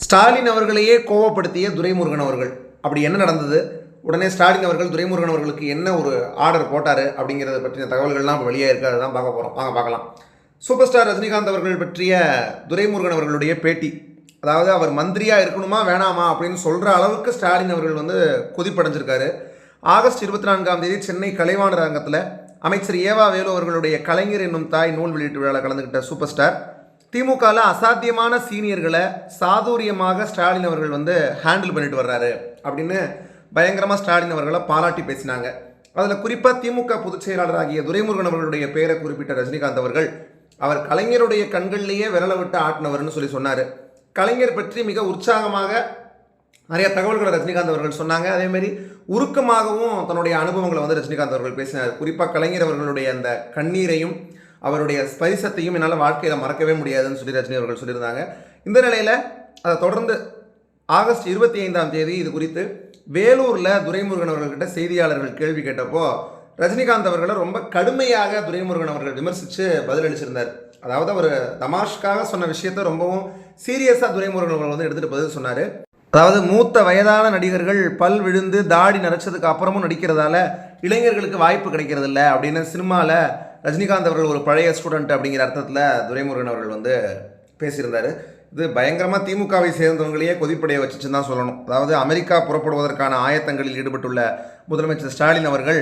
ஸ்டாலின் அவர்களையே கோவப்படுத்திய துரைமுருகன் அவர்கள். அப்படி என்ன நடந்தது? உடனே ஸ்டாலின் அவர்கள் துரைமுருகன் அவர்களுக்கு என்ன ஒரு ஆர்டர் போட்டார் அப்படிங்கிறத பற்றின தகவல்கள்லாம் இப்போ வெளியே இருக்குது அதுதான் பார்க்க போகிறோம் வாங்க பார்க்கலாம். சூப்பர் ஸ்டார் ரஜினிகாந்த் அவர்கள் பற்றிய துரைமுருகன் அவர்களுடைய பேட்டி. அதாவது அவர் மந்திரியாக இருக்கணுமா வேணாமா அப்படின்னு சொல்கிற அளவுக்கு ஸ்டாலின் அவர்கள் வந்து கொதிப்படைஞ்சிருக்காரு. ஆகஸ்ட் இருபத்தி நான்காம் தேதி சென்னை கலைவாணர் அரங்கத்தில் அமைச்சர் ஏவா வேலு அவர்களுடைய கலைஞர் என்னும் தாய் நூல் வெளியீட்டு விழாவில் கலந்துக்கிட்ட சூப்பர் ஸ்டார் திமுகவில் அசாத்தியமான சீனியர்களை சாதுரியமாக ஸ்டாலின் அவர்கள் வந்து ஹேண்டில் பண்ணிட்டு வர்றாரு அப்படின்னு பயங்கரமாக ஸ்டாலின் அவர்களை பாராட்டி பேசினாங்க. அதில் குறிப்பாக திமுக பொதுச் செயலாளராகிய துரைமுருகன் அவர்களுடைய பெயரை குறிப்பிட்ட ரஜினிகாந்த் அவர்கள் அவர் கலைஞருடைய கண்கள்லேயே விரல விட்டு ஆட்டினவர்னு சொல்லி சொன்னார். கலைஞர் பற்றி மிக உற்சாகமாக நிறைய தகவல்களை ரஜினிகாந்த் அவர்கள் சொன்னாங்க. அதேமாரி உருக்கமாகவும் தன்னுடைய அனுபவங்களை வந்து ரஜினிகாந்த் அவர்கள் பேசினார். குறிப்பாக கலைஞர் அவர்களுடைய அந்த கண்ணீரையும் அவருடைய ஸ்பரிசத்தையும் என்னால் வாழ்க்கையில் மறக்கவே முடியாதுன்னு சொல்லி ரஜினி அவர்கள் சொல்லியிருந்தாங்க. இந்த நிலையில் அதை தொடர்ந்து ஆகஸ்ட் இருபத்தி ஐந்தாம் தேதி இது குறித்து வேலூரில் துரைமுருகன் அவர்கள்கிட்ட செய்தியாளர்கள் கேள்வி கேட்டப்போ ரஜினிகாந்த் அவர்களை ரொம்ப கடுமையாக துரைமுருகன் அவர்கள் விமர்சித்து பதிலளிச்சிருந்தார். அதாவது அவர் தமாஷ்காக சொன்ன விஷயத்தை ரொம்பவும் சீரியஸாக துரைமுருகன் அவர்கள் வந்து எடுத்துகிட்டு பதில் சொன்னார். அதாவது மூத்த வயதான நடிகர்கள் பல் விழுந்து தாடி நரைச்சதுக்கு அப்புறமும் நடிக்கிறதால இளைஞர்களுக்கு வாய்ப்பு கிடைக்கிறதில்ல அப்படின்னு சினிமாவில் ரஜினிகாந்த் அவர்கள் ஒரு பழைய ஸ்டூடெண்ட் அப்படிங்கிற அர்த்தத்தில் துரைமுருகன் அவர்கள் வந்து பேசியிருந்தார். இது பயங்கரமாக திமுகவை சேர்ந்தவங்களையே கொதிப்படைய வச்சுச்சுன்னு தான் சொல்லணும். அதாவது அமெரிக்கா புறப்படுவதற்கான ஆயத்தங்களில் ஈடுபட்டுள்ள முதலமைச்சர் ஸ்டாலின் அவர்கள்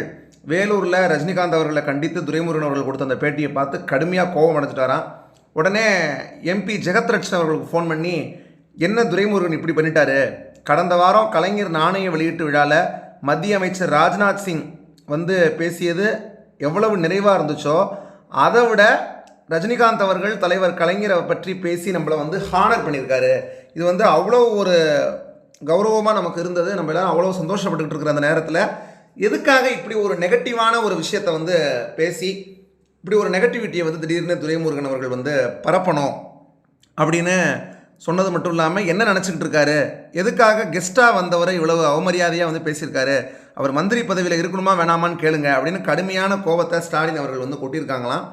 வேலூரில் ரஜினிகாந்த் அவர்களை கண்டித்து துரைமுருகன் அவர்கள் கொடுத்த அந்த பேட்டியை பார்த்து கடுமையாக கோபம் அடைஞ்சிட்டாராம். உடனே எம்பி ஜெகத்ரட்சன் அவர்களுக்கு ஃபோன் பண்ணி என்ன துரைமுருகன் இப்படி பண்ணிட்டாரு? கடந்த வாரம் கலைஞர் நாணய வெளியீட்டு விழாவில் மத்திய அமைச்சர் ராஜ்நாத் சிங் வந்து பேசியது எவ்வளவு நிறைவாக இருந்துச்சோ அதை விட ரஜினிகாந்த் அவர்கள் தலைவர் கலைஞரை பற்றி பேசி நம்மளை வந்து ஹானர் பண்ணியிருக்காரு. இது வந்து அவ்வளோ ஒரு கௌரவமாக நமக்கு இருந்தது. நம்ம எல்லாம் அவ்வளோ சந்தோஷப்பட்டுக்கிட்டு இருக்கிற அந்த நேரத்தில் எதுக்காக இப்படி ஒரு நெகட்டிவான ஒரு விஷயத்தை வந்து பேசி இப்படி ஒரு நெகட்டிவிட்டியை வந்து திடீர்னு துரைமுருகன் அவர்கள் வந்து பரப்பணும் அப்படின்னு சொன்னது மட்டும் இல்லாமல் என்ன நினச்சிக்கிட்டு இருக்காரு? எதுக்காக கெஸ்ட்டாக வந்தவரை இவ்வளவு அவமரியாதையாக வந்து பேசியிருக்காரு? அவர் மந்திரி பதவியில் இருக்கணுமா வேணாமான்னு கேளுங்க அப்படின்னு கடுமையான கோபத்தை ஸ்டாலின் அவர்கள் வந்து கொட்டியிருக்காங்களாம்.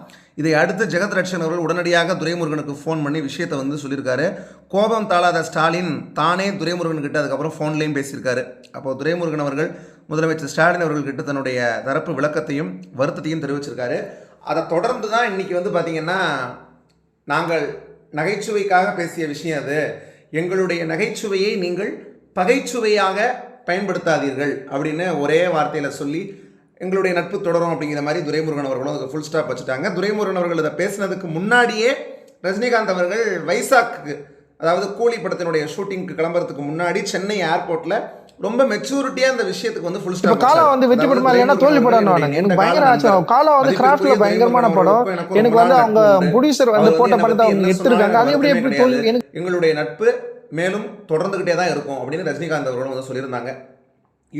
இதை அடுத்து ஜெகத் ரட்சன் அவர்கள் உடனடியாக துரைமுருகனுக்கு ஃபோன் பண்ணி விஷயத்தை வந்து சொல்லியிருக்காரு. கோபம் தாளாத ஸ்டாலின் தானே துரைமுருகன் கிட்ட அதுக்கப்புறம் ஃபோன்லேயும் பேசியிருக்காரு. அப்போ துரைமுருகன் அவர்கள் முதலமைச்சர் ஸ்டாலின் அவர்கள் கிட்ட தன்னுடைய தரப்பு விளக்கத்தையும் வருத்தத்தையும் தெரிவிச்சிருக்காரு. அதை தொடர்ந்து தான் இன்றைக்கி வந்து பார்த்திங்கன்னா நாங்கள் நகைச்சுவைக்காக பேசிய விஷயம் அது. எங்களுடைய நகைச்சுவையை நீங்கள் பகைச்சுவையாக பயன்படுத்தாதீர்கள் அப்படின்னு ஒரே வார்த்தையில் சொல்லி எங்களுடைய நட்பு தொடரும் அப்படிங்கிற மாதிரி துரைமுருகன் அவர்களும் அதுக்கு ஃபுல் ஸ்டாப் வச்சுட்டாங்க. துரைமுருகன் அவர்கள் இதை பேசினதுக்கு முன்னாடியே ரஜினிகாந்த் அவர்கள் வைசாக்கு அதாவது கூலி படத்தினுடைய ஷூட்டிங்க்கு கிளம்புறதுக்கு முன்னாடி சென்னை ஏர்போர்ட்டில் ரொம்ப மெச்சூரிட்டியாக அந்த விஷயத்துக்கு வந்து ஃபுல் ஸ்டாப் காலா வந்து வெற்றி படமா இல்லைன்னா தோல்வி படம் எனக்கு பயங்கர ஆச்சு காலா வந்து கிராஃப்ட்ல பயங்கரமான படம். எனக்கு வந்து அவங்க ப்ரொடியூசர் வந்து போட்ட படத்தை அவங்க எடுத்திருக்காங்க. அது எப்படி எப்படி தோல்வி எனக்கு எங்களுடைய நட்பு மேலும் தொடர்ந்துகிட்டே தான் இருக்கும் அப்படின்னு ரஜினிகாந்த் அவர்களும் வந்து சொல்லியிருந்தாங்க.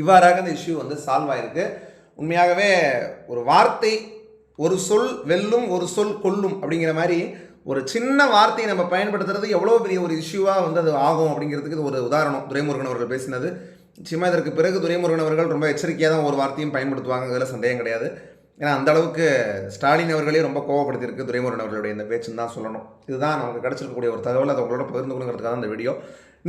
இவ்வாறாக இந்த இஷ்யூ வந்து சால்வ் ஆயிருக்கு. உண்மையாகவே ஒரு வார்த்தை ஒரு சொல் வெல்லும் ஒரு சொல் கொல்லும் அப்படிங்கிற மாதிரி ஒரு சின்ன வார்த்தையை நம்ம பயன்படுத்துறது எவ்வளோ பெரிய ஒரு இஷ்யூவாக வந்து அது ஆகும் அப்படிங்கிறதுக்கு ஒரு உதாரணம். துரைமுருகன் அவர்கள் பேசினது. நிச்சயமாக இதற்கு பிறகு துரைமுருகன் அவர்கள் ரொம்ப எச்சரிக்கையாக தான் ஒரு வார்த்தையும் பயன்படுத்துவாங்க. அதில் சந்தேகம் கிடையாது. ஏன்னா அந்த அளவுக்கு ஸ்டாலின் அவர்களே ரொம்ப கோவப்படுத்தியிருக்கு துரைமுருகன் அவர்களுடைய இந்த பேச்சுன்னு தான் சொல்லணும். இதுதான் நமக்கு கிடச்சிருக்கக்கூடிய ஒரு தகவல். அதை உங்களோட பகிர்ந்து கொள்ளுங்கிறதுக்காக தான் இந்த வீடியோ.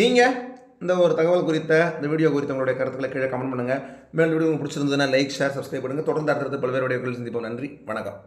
நீங்கள் இந்த ஒரு தகவல் குறித்த இந்த வீடியோ குறித்த உங்களுடைய கருத்துக்களை கீழே கமெண்ட் பண்ணுங்கள் மேல் வீடியோ உங்களுக்கு பிடிச்சிருந்ததுன்னா லைக் ஷேர் சப்ஸ்கிரைப் பண்ணுங்கள் தொடர்ந்து அடுத்தடுத்து பல்வேறு வீடியோக்கள் சந்திப்போம். நன்றி. வணக்கம்.